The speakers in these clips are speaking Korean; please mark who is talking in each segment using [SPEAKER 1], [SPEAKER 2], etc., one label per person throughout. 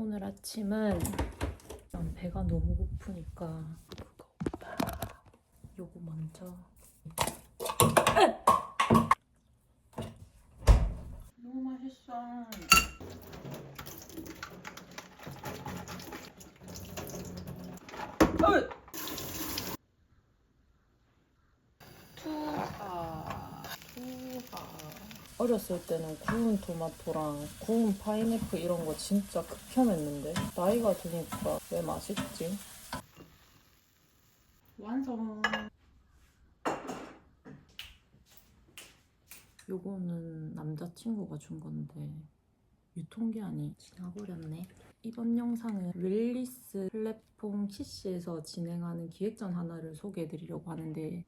[SPEAKER 1] 오늘 아침은 난 배가 너무 고프니까 그거 요거 먼저
[SPEAKER 2] 너무 맛있어.
[SPEAKER 1] 어이!
[SPEAKER 2] 투하, 투하.
[SPEAKER 1] 어렸을 때는 구운 토마토랑 구운 파인애플 이런 거 진짜 극혐했는데 나이가 드니까 왜 맛있지?
[SPEAKER 2] 완성.
[SPEAKER 1] 요거는 남자친구가 준 건데 유통기한이 지나버렸네. 이번 영상은 릴리스 플랫폼 키시에서 진행하는 기획전 하나를 소개해드리려고 하는데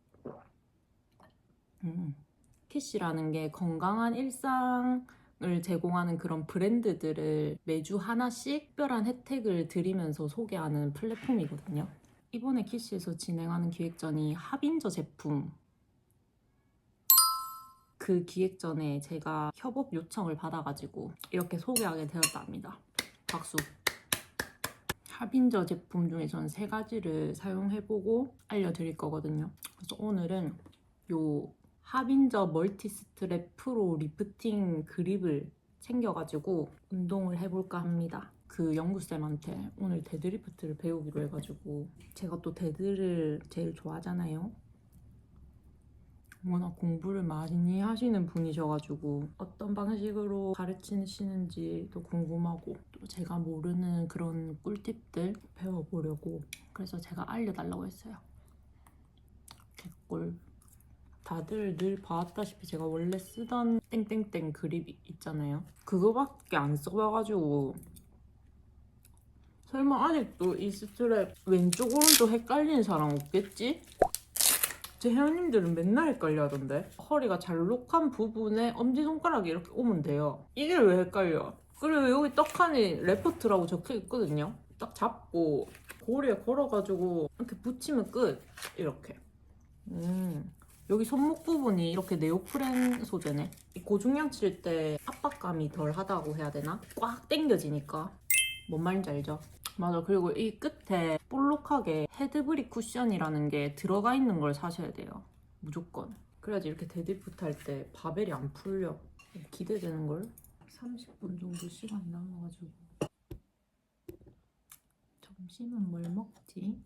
[SPEAKER 1] 음, 키시라는 게 건강한 일상 을 제공하는 그런 브랜드들을 매주 하나씩 특별한 혜택을 드리면서 소개하는 플랫폼이거든요. 이번에 키시에서 진행하는 기획전이 합인저 제품 그 기획전에 제가 협업 요청을 받아가지고 이렇게 소개하게 되었답니다. 박수. 합인저 제품 중에 저는 세 가지를 사용해보고 알려드릴 거거든요. 그래서 오늘은 요 합인저 멀티 스트랩 프로 리프팅 그립을 챙겨가지고 운동을 해볼까 합니다. 그 연구쌤한테 오늘 데드리프트를 배우기로 해가지고 제가 또 데드를 제일 좋아하잖아요. 워낙 공부를 많이 하시는 분이셔가지고 어떤 방식으로 가르치시는지도 궁금하고 또 제가 모르는 그런 꿀팁들 배워보려고 그래서 제가 알려달라고 했어요. 개꿀. 다들 늘 봐왔다시피 제가 원래 쓰던 땡땡땡 그립 있잖아요. 그거밖에 안 써봐가지고. 설마 아직도 이 스트랩 왼쪽 오른쪽 헷갈리는 사람 없겠지? 제 회원님들은 맨날 헷갈려 하던데. 허리가 잘록한 부분에 엄지손가락이 이렇게 오면 돼요. 이게 왜 헷갈려? 그리고 여기 떡하니 레포트라고 적혀 있거든요. 딱 잡고 고리에 걸어가지고 이렇게 붙이면 끝. 이렇게. 음 여기 손목 부분이 이렇게 네오프렌 소재네. 이 고중량 칠 때 압박감이 덜 하다고 해야 되나? 꽉 당겨지니까. 뭔 말인지 알죠? 맞아. 그리고 이 끝에 볼록하게 헤드브릭 쿠션이라는 게 들어가 있는 걸 사셔야 돼요. 무조건. 그래야지 이렇게 데드리프트 할 때 바벨이 안 풀려. 기대되는 걸? 30분 정도 시간이 남아가지고. 점심은 뭘 먹지?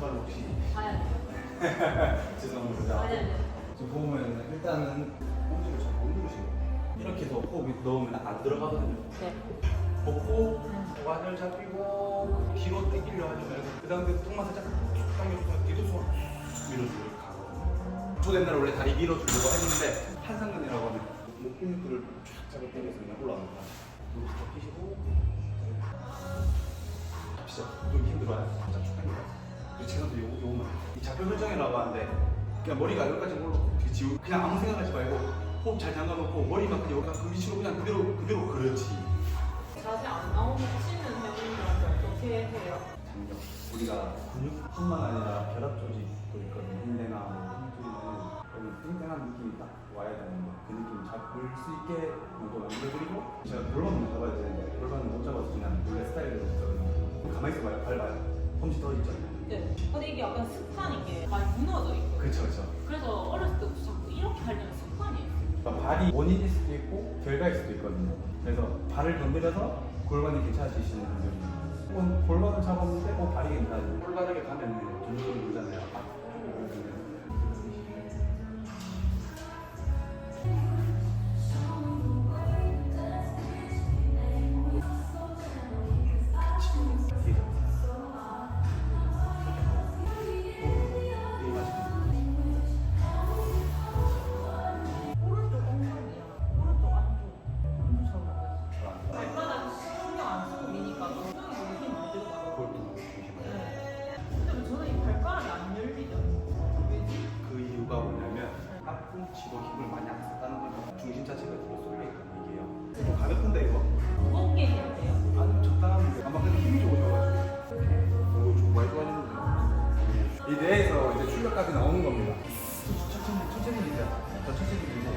[SPEAKER 3] 한발 혹시
[SPEAKER 4] 봐야 돼.
[SPEAKER 3] 죄송합니다.
[SPEAKER 4] 봐야 돼.
[SPEAKER 3] 지금 보면 일단은 홈즈를 잘못 누르시고 이렇게 해서 호흡이 넣으면 안 들어가거든요.
[SPEAKER 1] 네.
[SPEAKER 3] 먹고 완을 잡히고 뒤로 당기려 하시면 그 다음에 턱만 살짝 쭉 당겨주면 뒤도 좀 밀어주고. 저 옛날에 원래 다리 밀어주려고 했는데 한상근이라고 하면 목 근육들을 쫙 잡아 당겨서 그냥 올라갑니다. 이렇게 잡히시고 잡히죠. 좀 힘들어요. 살짝 쭉 당겨요. 이 좌표 설정이라고 하는데 그냥 머리가 여기까지 올라오고 뒤 지우 그냥 아무 생각하지 말고 호흡 잘 잠가놓고 머리만 그냥 여기가 그 위치로 그냥 그대로 그대로 그렇지.
[SPEAKER 4] 자세 안 나오면 치는 회원님들한테 어떻게 해요?
[SPEAKER 3] 장력 우리가 근육뿐만 아니라 결합 조직도 있거든요. 인대나 뭐 힘줄이는 땡땡한 느낌이 딱 와야 되는데 그 느낌 잡을 수 있게 모두 만들어드리고 제가 골반을 잡아야 되는데 골반을 못 잡아서 그냥 원래 있거든요 가만히 있어봐요. 밟아요. 홈지 더 있죠
[SPEAKER 4] 네. 근데 이게 약간 습관인 게 많이 무너져 있고.
[SPEAKER 3] 그쵸 그쵸
[SPEAKER 4] 그래서 어렸을 때부터 자꾸 이렇게 하려는 습관이 있어요.
[SPEAKER 3] 그러니까 발이 원인일 수도 있고 결과일 수도 있거든요. 그래서 발을 건드려서 골반이 괜찮아지시는 분들이 혹은 골반을 잡았는데 어 발이 괜찮아요. 골반에게 가면 근육이 늘잖아요. 지도 힘을 많이 안 썼다는 거는 중심 자체가 뒤로 쏠려 있다는 얘기예요. 좀 가볍던데 이거?
[SPEAKER 4] 무겁게 해야 돼요.
[SPEAKER 3] 아니 적당한데 아마 근데 힘이 좋으셔가지고 이거 좀 많이 빠지는데 이 내에서 이제 출력까지 나오는 겁니다. 천천히 천천히 밀자. 더 천천히 밀고.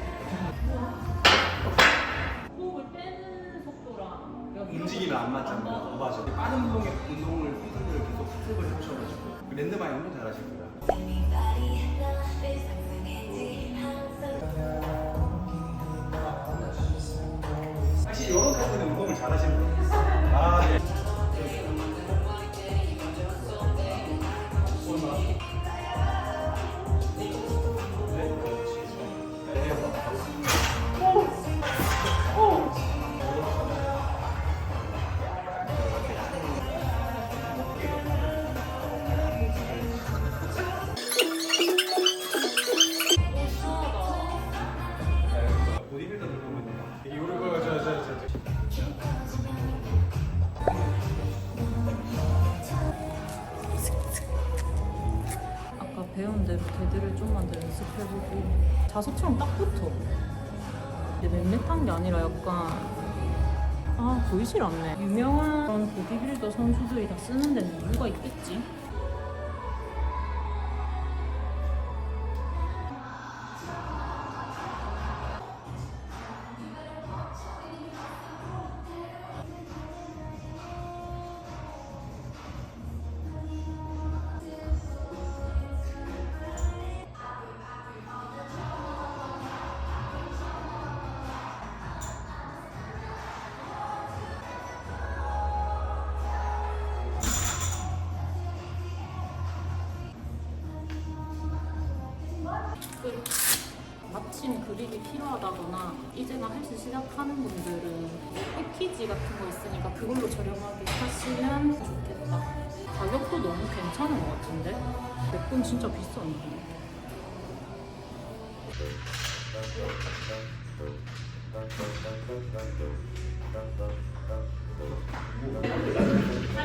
[SPEAKER 3] 호흡을 빼는 속도랑 여기 움직이면 안 맞잖아요. 맞아. 빠른 운동에 운동을 평소에 계속 습을 해보셔가지고 랜드마이
[SPEAKER 1] 너무 잘하십니다. 잘하시는 거 자석처럼 딱 붙어. 근데 밋밋한 게 아니라 약간 아 보이질 않네. 유명한 그런 보디빌더 선수들이 다 쓰는 데는 이유가 있겠지. 마침 그립이 필요하다거나 이제가 헬스 시작하는 분들은 패키지 같은 거 있으니까 그걸로 저렴하게 사시면 좋겠다. 가격도 너무 괜찮은 것 같은데? 내 건 진짜 비싼데. 나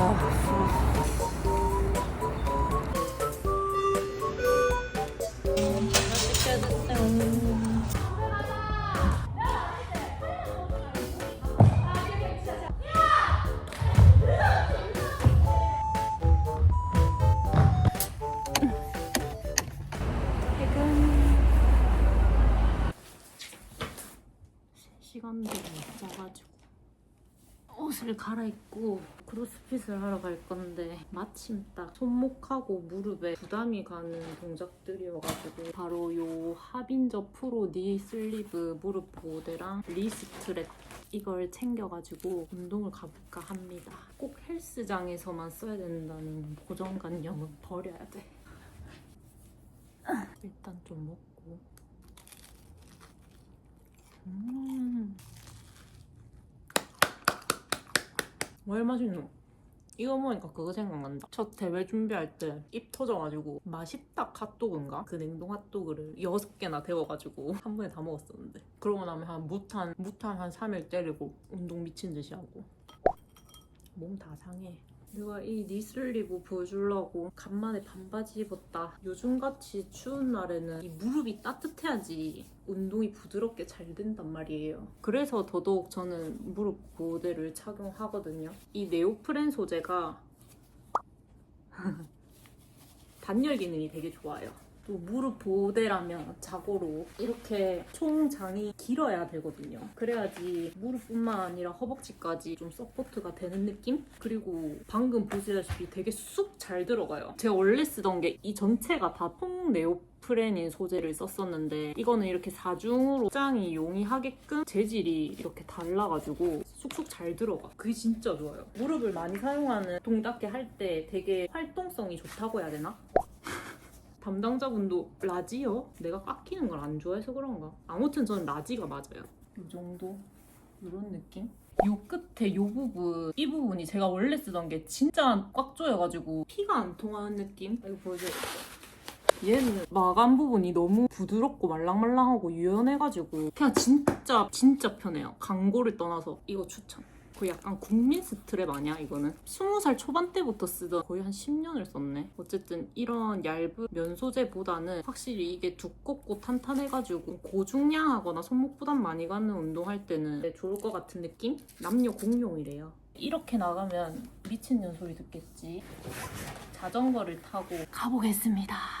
[SPEAKER 1] Oh. 크로스핏을 하러 갈 건데 마침 딱 손목하고 무릎에 부담이 가는 동작들이어가지고 바로 요 하빈저 프로 니 슬리브 무릎 보호대랑 리스트랩 이걸 챙겨가지고 운동을 가볼까 합니다. 꼭 헬스장에서만 써야 된다는 고정관념은 버려야 돼. 일단 좀 먹고 음. 뭘 맛있노? 이거 먹으니까 그거 생각난다. 첫 대회 준비할 때 입 터져가지고 맛있다 핫도그인가? 그 냉동 핫도그를 여섯 개나 데워가지고 한 번에 다 먹었었는데 그러고 나면 한 무탄 무탄 한 3일 때리고 운동 미친 듯이 하고 몸 다 상해. 내가 이 니슬리브 보여주려고 간만에 반바지 입었다. 요즘같이 추운 날에는 이 무릎이 따뜻해야지 운동이 부드럽게 잘 된단 말이에요. 그래서 더더욱 저는 무릎 보호대를 착용하거든요. 이 네오프렌 소재가 단열 기능이 되게 좋아요. 또 무릎 보호대라면 자고로 이렇게 총장이 길어야 되거든요. 그래야지 무릎뿐만 아니라 허벅지까지 좀 서포트가 되는 느낌? 그리고 방금 보시다시피 되게 쑥 잘 들어가요. 제가 원래 쓰던 게 이 전체가 다 통 네오프렌인 소재를 썼었는데 이거는 이렇게 사중으로 짱이 용이하게끔 재질이 이렇게 달라가지고 쑥쑥 잘 들어가. 그게 진짜 좋아요. 무릎을 많이 사용하는 동작계 할 때 되게 활동성이 좋다고 해야 되나? 담당자분도 라지요? 내가 깎이는 걸 안 좋아해서 그런가? 아무튼 저는 라지가 맞아요. 이 정도? 이런 느낌? 요 끝에 요 부분 이 부분이 제가 원래 쓰던 게 진짜 꽉 조여가지고 피가 안 통하는 느낌? 이거 보여줘야겠다. 얘는 마감 부분이 너무 부드럽고 말랑말랑하고 유연해가지고 그냥 진짜 진짜 편해요. 광고를 떠나서 이거 추천. 그 약간 국민 스트랩 아니야 이거는? 20살 초반 때부터 쓰던 거의 한 10년을 썼네. 어쨌든 이런 얇은 면 소재보다는 확실히 이게 두껍고 탄탄해가지고 고중량 하거나 손목 부담 많이 가는 운동할 때는 좋을 것 같은 느낌? 남녀 공용이래요. 이렇게 나가면 미친년 소리 듣겠지. 자전거를 타고 가보겠습니다.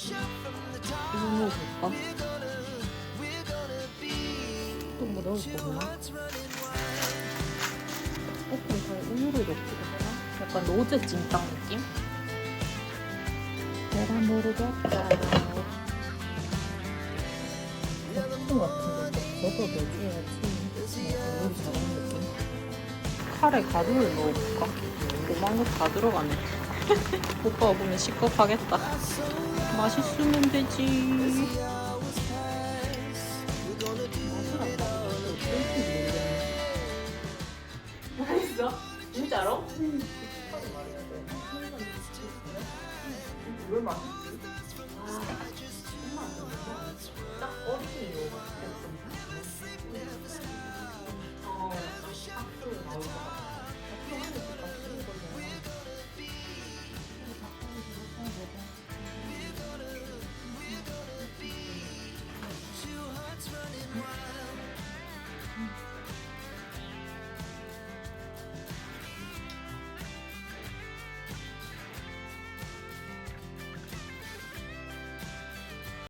[SPEAKER 1] 이거
[SPEAKER 5] be.
[SPEAKER 1] 또뭐 넣을 거구나. 조금 더 우유를 넣고 할까? 약간 로제 찜닭 느낌? 내가 모르겠다. 같은 거 넣어도 넣어줘야지. 요리 잘하는 느낌. 칼에 가루를 넣어볼까? 고만 거다 들어가네. 오빠가 보면 시겁하겠다. 맛있으면 되지. 맛있어? 진짜로? 왜 맛있지?